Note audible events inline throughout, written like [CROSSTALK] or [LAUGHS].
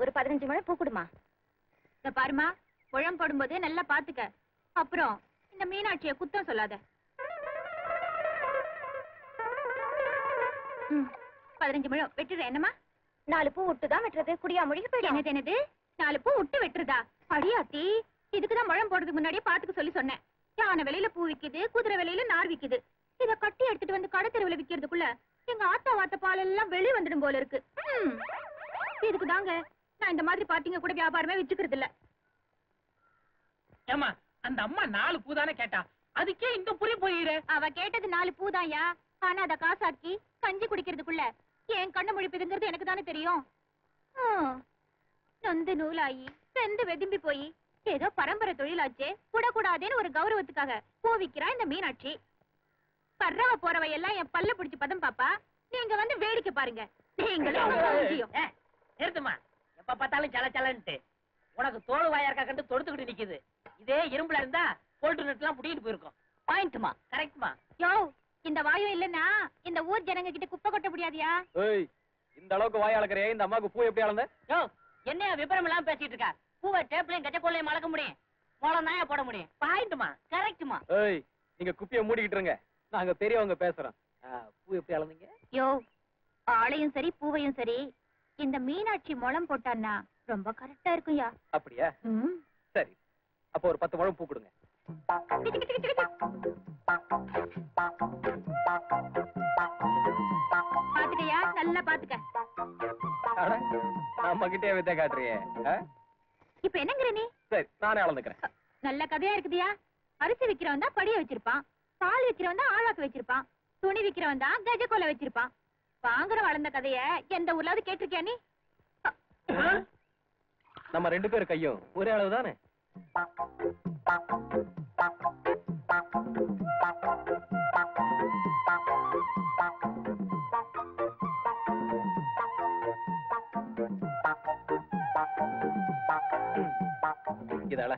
ஒரு பதினஞ்சு முழம் பூ கொடுமா. இந்த பாருமா முழம் போடும்போது நல்லா பாத்துக்க. அப்புறம் இந்த மீனாட்சிய குத்தம் சொல்லாத. பதினஞ்சு முழம் வெட்டுறேன் என்னம்மா? நாலு பூ விட்டு தான் வெட்டுறது குடியா முழுகி போயிடும். என்னது என்னது? நாலு பூ விட்டு வெட்டுறதா? அடியாத்தி இதுக்குதான் முழம் போடுறதுக்கு முன்னாடியே பாத்துக்க சொல்லி சொன்னேன். யானை விலையில பூ விக்குது குதிரை விலையில நார் விக்குது. இத கட்டி எடுத்துட்டு வந்து கடை தெருவுல விக்கிறதுக்குள்ள எங்க ஆத்தா வாத்த பால் எல்லாம் வெளிய வந்துடும் போல இருக்கு. ம். நான் இந்த மாதிரி பாத்தீங்க கூட வியாபாரமே வச்சுக்கிறது இல்ல. ஏமா அந்த அம்மா நாலு பூதானே கேட்டா? அதுக்கே இந்த புரி போயிரு. அவ கேட்டது நாலு பூதாயா ஆனா அத காசாக்கி கஞ்சி குடிக்கிறதுக்குள்ள என் கண்ணு முழிப்புதுங்கிறது எனக்கு தானே தெரியும். நொந்து நூலாயி செந்து வெதும்பி போய் ஏதோ பரம்பரை தொழிலாச்சே விடக்கூடாதேன்னு ஒரு கௌரவத்துக்காக பூ விக்கிறா இந்த மீனாட்சி. பர்றவ போறவ எல்லாம் என் பல்ல பிடிச்சு பதம் பாப்பா. நீங்க வந்து வேடிக்கை பாருங்க. நீங்களும் நிறுத்துமா எப்ப பார்த்தாலும் சல சலன்ட்டு. உனக்கு தோல் வாயா இருக்கா கண்டு தொடுத்துக்கிட்டு நிக்குது. இதே இரும்புல இருந்தா போல்ட்டு நெட் எல்லாம் புடிக்கிட்டு போயிருக்கும். பாயிண்ட்மா. கரெக்ட்மா. யோ இந்த வாயும் இல்லன்னா இந்த ஊர் ஜனங்க கிட்ட குப்பை கொட்ட முடியாதியா? ஏய் இந்த அளவுக்கு வாய் அளக்குறே இந்த அம்மாவுக்கு பூ எப்படி அளந்த? யோ என்ன விபரம் எல்லாம் பேசிட்டு இருக்கா? பூவை டேப்லயும் கச்ச கொள்ளையும் மலக்க முடியும். மோளம் தான் போட முடியும். பாயிண்ட்மா. கரெக்ட்மா. ஏய் நீங்க குப்பிய மூடிக்கிட்டு இருங்க. நாங்க பெரியவங்க பேசுறோம். பூ எப்படி அளந்தீங்க? யோ ஆளையும் சரி பூவையும் சரி. இந்த மீனாட்சி முளம் போட்டான்னா ரொம்ப கரெக்டா இருக்கும்யா. அப்படியா. சரி. அப்போ ஒரு பத்து முழம் பூ கொடுங்க. பாத்துக்கயா நல்லா பாத்துக்க. நம்ம கிட்டே வித்த காட்டுறியே. ஆ? இப்ப என்னங்கிற நீ? சரி நானே அளந்துக்கிறேன். நல்ல கதையா இருக்குதியா? அரிசி விக்கிறவன் தான் படிய வச்சிருப்பான். பால் விக்கிறவன் தான் ஆழாக்கு வச்சிருப்பான். துணி விக்கிறவன் தான் கஜ கொலை வச்சிருப்பான். வாங்குற வளர்ந்த கதைய எந்த ஊர்லாவது கேட்டிருக்கியா நீ? நம்ம ரெண்டு பேர் கையும் ஒரே அளவு தானே? இதால.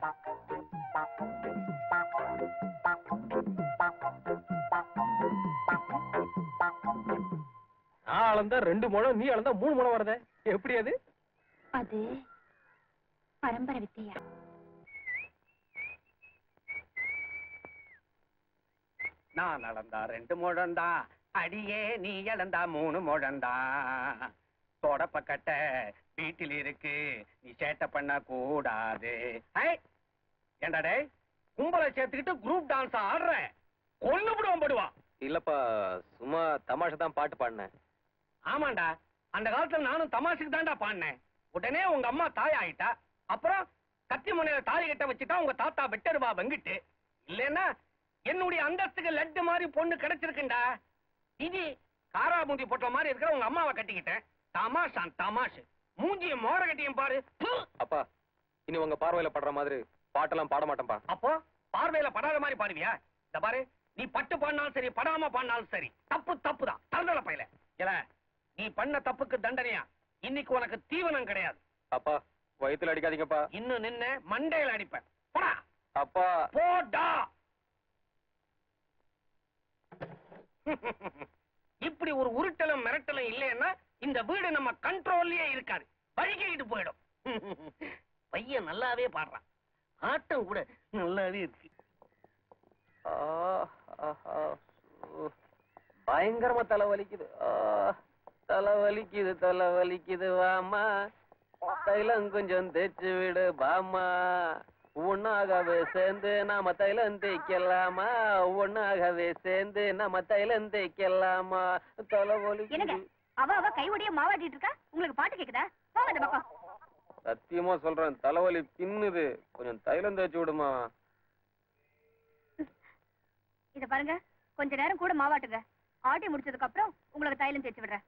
அளந்தா ரெண்டு முழம் நீ அளந்தா மூணு முழம் வருதே. எப்படி அது? அது பரம்பரை வித்தையா? நான் அளந்தா ரெண்டு முழந்தா அடியே நீ இழந்தா மூணு முழந்தா. தொடப்ப கட்ட வீட்டில் இருக்கு நீ சேட்டை பண்ண கூடாது. ஐ, ஏண்டா டேய் கும்பலை சேர்த்துக்கிட்டு குரூப் டான்ஸ் ஆடுற. கொண்டு விடுவான் படுவான் இல்லப்பா சும்மா தமாஷா தான் பாட்டு பாடினேன். ஆமாண்டா. அந்த காலத்துல நானும் தமாஷுக்கு தான்டா பாடினேன். உடனே உங்க அம்மா தாய் ஆயிட்டா. அப்புறம் கத்தி முனையில தாலி கட்ட வச்சுட்டா உங்க தாத்தா வெட்டருவா வெங்கிட்டு. இல்லைன்னா என்னுடைய அந்தஸ்துக்கு லட்டு மாதிரி பொண்ணு கிடைச்சிருக்குண்டா. இது காராபூந்தி போட்ட மாதிரி இருக்கிற உங்க அம்மாவை கட்டிக்கிட்டேன். தமாஷான் தமாஷ். மூஞ்சிய மோர கட்டியும் பாரு. ப்பு! அப்பா இனி உங்க பார்வையில படுற மாதிரி பாட்டெல்லாம் பாட மாட்டேன்ப்பா. அப்போ பார்வையில படாத மாதிரி பாடுவியா? இந்த பாரு நீ பட்டு பாடினாலும் சரி படாம பாடினாலும் சரி தப்பு தப்பு தான் தந்தல பையல நீ பண்ண தப்புக்கு தண்டனையா? இன்னைக்கு உனக்கு தீவனம் கிடையாது. அப்பா வயித்துல அடிக்காதீங்கப்பா. இன்னும் நின்னு மண்டையில அடிப்பேன். போடா. அப்பா. போடா. [LAUGHS] இப்படி ஒரு உருட்டலும் மிரட்டலும் இல்லைன்னா இந்த வீடு நம்ம கண்ட்ரோல்லயே இருக்காது. வழிகிட்டு போயிடும். [LAUGHS] பையன் நல்லாவே பாடுறான். ஆட்டம் கூட நல்லாவே இருக்கு. பயங்கரமா தலை வலிக்குது தலை வலிக்குது தலை வலிக்குது வாமா தைலம் கொஞ்சம் தேய்ச்சு விடு பாமா ஒன்னாகவே சேர்ந்து நாம தைலம் தேய்க்கலாமா? ஒன்னாகவே சேர்ந்து நாம தைலம் தேய்க்கலாமா? தலை வலிக்குது அவ அவ கைவடிய மாவாட்டிட்டு இருக்கா? உங்களுக்கு பாட்டு கேக்குதா? போங்க இந்த பக்கம். சத்தியமா சொல்றேன் தலைவலி பின்னுது. கொஞ்சம் தைலம் தேய்ச்சு விடுமா? இத பாருங்க கொஞ்ச நேரம் கூட மாவாட்டுங்க. ஆட்டி முடிச்சதுக்கு அப்புறம் உங்களுக்கு தைலம் தேய்ச்சி விடுறேன்.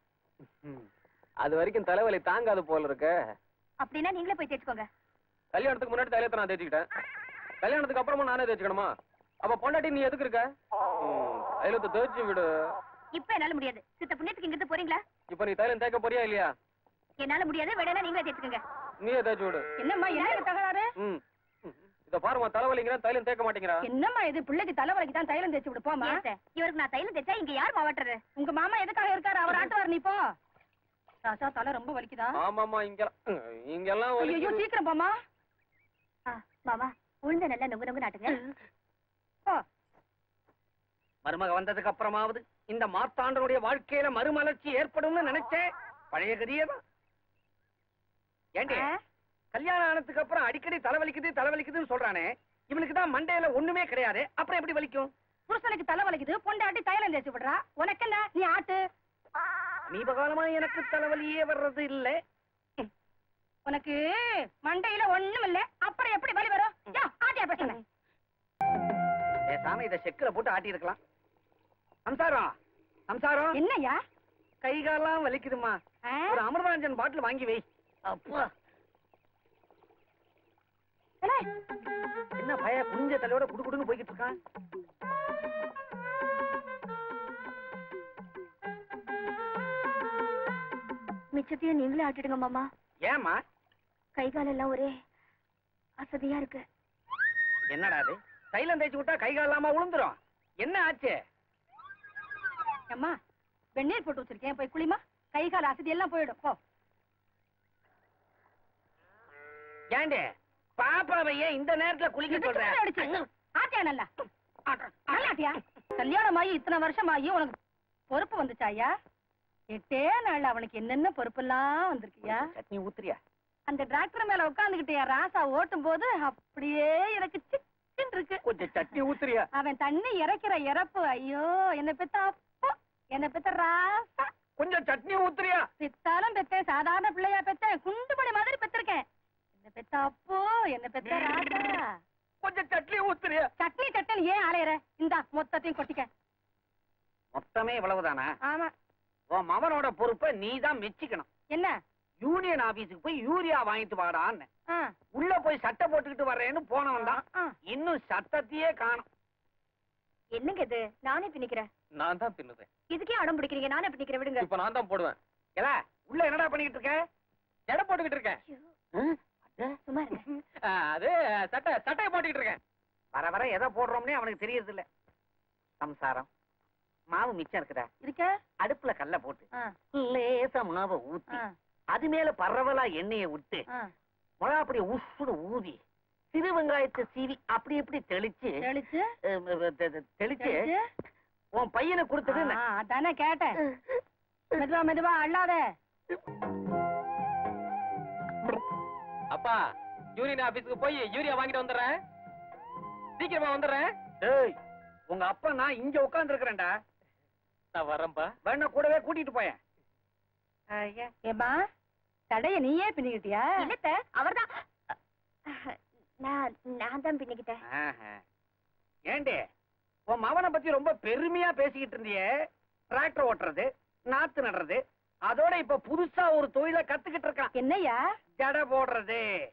அது வரைக்கும் தலைவலி தாங்காது போல இருக்க. அப்படின்னா நீங்களே போய் தேய்ச்சுக்கோங்க. கல்யாணத்துக்கு முன்னாடி தைலத்தை நான் தேய்ச்சிக்கிட்டேன். கல்யாணத்துக்கு அப்புறமா நானே தேய்ச்சிக்கணுமா? அப்ப பொண்டாட்டி நீ எதுக்கு இருக்க? தைலத்தை தேய்ச்சி விடு. இப்ப என்னால முடியாது. சித்த புண்ணியத்துக்கு இங்கிருந்து போறீங்களா? இப்ப நீ தைலம் தேய்க்க போறியா இல்லையா? என்னால முடியாது வேணா நீங்களே தேய்ச்சுக்கோங்க. நீயே தேய்ச்சி விடு. என்னம்மா என்ன தகராறு? இத பாருமா தலைவலிங்கிற தைலம் தேய்க்க மாட்டேங்கிறா. என்னம்மா இது? பிள்ளைக்கு தலைவலிக்கு தான் தைலம் தேய்ச்சி விடு போமா இவருக்கு நான் தைலம் தேய்ச்சா இங்க யார் மாவாட்டுறது? உங்க மாமா எதுக்காக இருக்காரு? அவர் ஆட்டுவார் நீ போ. ராசா தலை ரொம்ப வலிக்குதா? ஆமாமா இங்கெல்லாம் இங்கெல்லாம் ஐயோ வலிக்குது. சீக்கிரம் போமா மாமா உளுந்த நல்லா நொங்கு நொங்கு நாட்டுங்க. மருமக வந்ததுக்கு அப்புறமாவது இந்த மாத்தாண்டனுடைய வாழ்க்கையில மறுமலர்ச்சி ஏற்படும்னு நினைச்சேன். பழைய கதியே தான் ஏண்டி? கல்யாணம் ஆனதுக்கு அப்புறம் அடிக்கடி தலைவலிக்குது தலைவலிக்குதுன்னு சொல்றானே. இவனுக்கு தான் மண்டையில ஒண்ணுமே கிடையாது. அப்புறம் எப்படி வலிக்கும்? புருஷனுக்கு தலை வலிக்குது பொண்டாட்டி தைலம் தேய்ச்சி விடுறா. உனக்கு என்ன? நீ ஆட்டு. சமீபகாலமா எனக்கு தலைவலியே வர்றது இல்ல. உனக்கு மண்டையில ஒண்ணும் இல்ல. அப்புறம் எப்படி வலி வரும்? யா, ஆட்டியா பேசுங்க. பேசாம இத செக்குல போட்டு ஆட்டி இருக்கலாம் சம்சாரம் சம்சாரம். என்னய்யா? கை கால்லாம் வலிக்குதுமா? ஒரு அமிர்தாஞ்சன் பாட்டில் வாங்கி வை. அப்பா. என்ன பய குனிஞ்ச தலையோட குடு குடுன்னு போய்கிட்டு இருக்கான் மிச்சத்தையும் நீங்களே ஆட்டிடுங்க மாமா. ஏமா கை கால் எல்லாம் ஒரே அசதியா இருக்கு. என்னடா அது? தைலம் தேய்ச்சி விட்டா கை கால் இல்லாம விழுந்துரும் என்ன ஆச்சு? அம்மா வெந்நீர் போட்டு வச்சிருக்கேன். போய் குளிமா. கை கால் அசதி எல்லாம் போயிடும். போ. ஏண்டி? பாப்பாவை ஏன் இந்த நேரத்துல குளிக்க இது சொல்ற? சும்மா அடிச்சு. ஆட்டியா நல்லா? நல்லா ஆட்டியா கல்யாணம் ஆகி இத்தனை வருஷம் ஆகி உனக்கு பொறுப்பு வந்துச்சாயா எட்டே நாள் அவனுக்கு என்னென்ன பொறுப்பெல்லாம் வந்திருக்கியா? சட்னி ஊத்துறியா? அந்த டிராக்டர் மேல உட்காந்துக்கிட்டு என் ராசா ஓட்டும் போது அப்படியே எனக்கு சிக்கன் இருக்கு. கொஞ்சம் சட்னி ஊத்துறியா? அவன் தண்ணி இறைக்கிற இறப்பு ஐயோ என்ன பெத்த அப்போ என்ன பெத்த ராசா. கொஞ்சம் சட்னி ஊத்துறியா? பெத்தாலும் பெத்தேன் சாதாரண பிள்ளையா பெத்தேன் குண்டுமணி மாதிரி பெத்திருக்கேன். என்ன பெத்த அப்போ என்ன பெத்த ராசா கொஞ்சம் சட்னி ஊத்துறியா. சட்னி சட்டன் ஏன் அலையற இந்தா மொத்தத்தையும் கொட்டிக்க. மொத்தமே இவ்வளவுதானா? ஆமா. உன் மவனோட பொறுப்பை நீ தான் மெச்சிக்கணும். என்ன? யூனியன் ஆபீஸுக்கு போய் யூரியா வாங்கிட்டு வாடான்னு. ஆ, உள்ள போய் சட்டை போட்டுக்கிட்டு வர்றேன்னு போனவன் தான். இன்னும் சத்தத்தையே காணும். என்னங்க இது? நானே பின்னிக்கிறேன். நான் தான் பின்னுவேன். இதுக்கே அடம் பிடிக்கிறீங்க. நானே பின்னிக்கிறேன் விடுங்க. இப்ப நான் தான் போடுவேன். ஏல உள்ள என்னடா பண்ணிக்கிட்டு இருக்க? எடை போட்டுக்கிட்டு இருக்கேன். சும்மா இருங்க [LAUGHS] ஆ, அது சட்டை சட்டையை போட்டுக்கிட்டு இருக்கேன் வர வர எதை போடுறோம்னே அவனுக்கு தெரியறது இல்ல சம்சாரம். மாவு மிச்சம் இருக்குதா? இருக்க? அடுப்புல கல்ல போட்டு லேசா மாவை ஊத்தி அது மேல பரவலா எண்ணெயை விட்டு. மிளகா அப்படியே உசுடு ஊதி சிறு வெங்காயத்தை சீவி அப்படி இப்படி தெளிச்சு தெளிச்சு? உன் பையனை கொடுத்தது ஆ, அதானே கேட்டேன். மெதுவா மெதுவா அள்ளாத. அப்பா யூனியன் ஆபீஸ்க்கு போய் யூரியா வாங்கிட்டு வந்துடுறேன். சீக்கிரமா வந்துடுறேன். டேய் உங்க அப்பா நான் இங்க உட்கார்ந்து இருக்கிறேன்டா நான் வரேன்பா வேணா கூடவே கூட்டிட்டு போயேன். ஏமா தடைய நீயே பின்னிக்கிட்டியா? இல்லத்த அவர்தான். நான் நான் தான் பின்னிக்கிட்டேன். ஆஹா. ஏண்டி உன் மவனை பத்தி ரொம்ப பெருமையா பேசிக்கிட்டு இருந்தியே. டிராக்டர் ஓட்டுறது நாத்து நடுறது அதோட இப்ப புதுசா ஒரு தொழிலை கத்துக்கிட்டு இருக்கான். என்னய்யா? ஜடை போடுறது.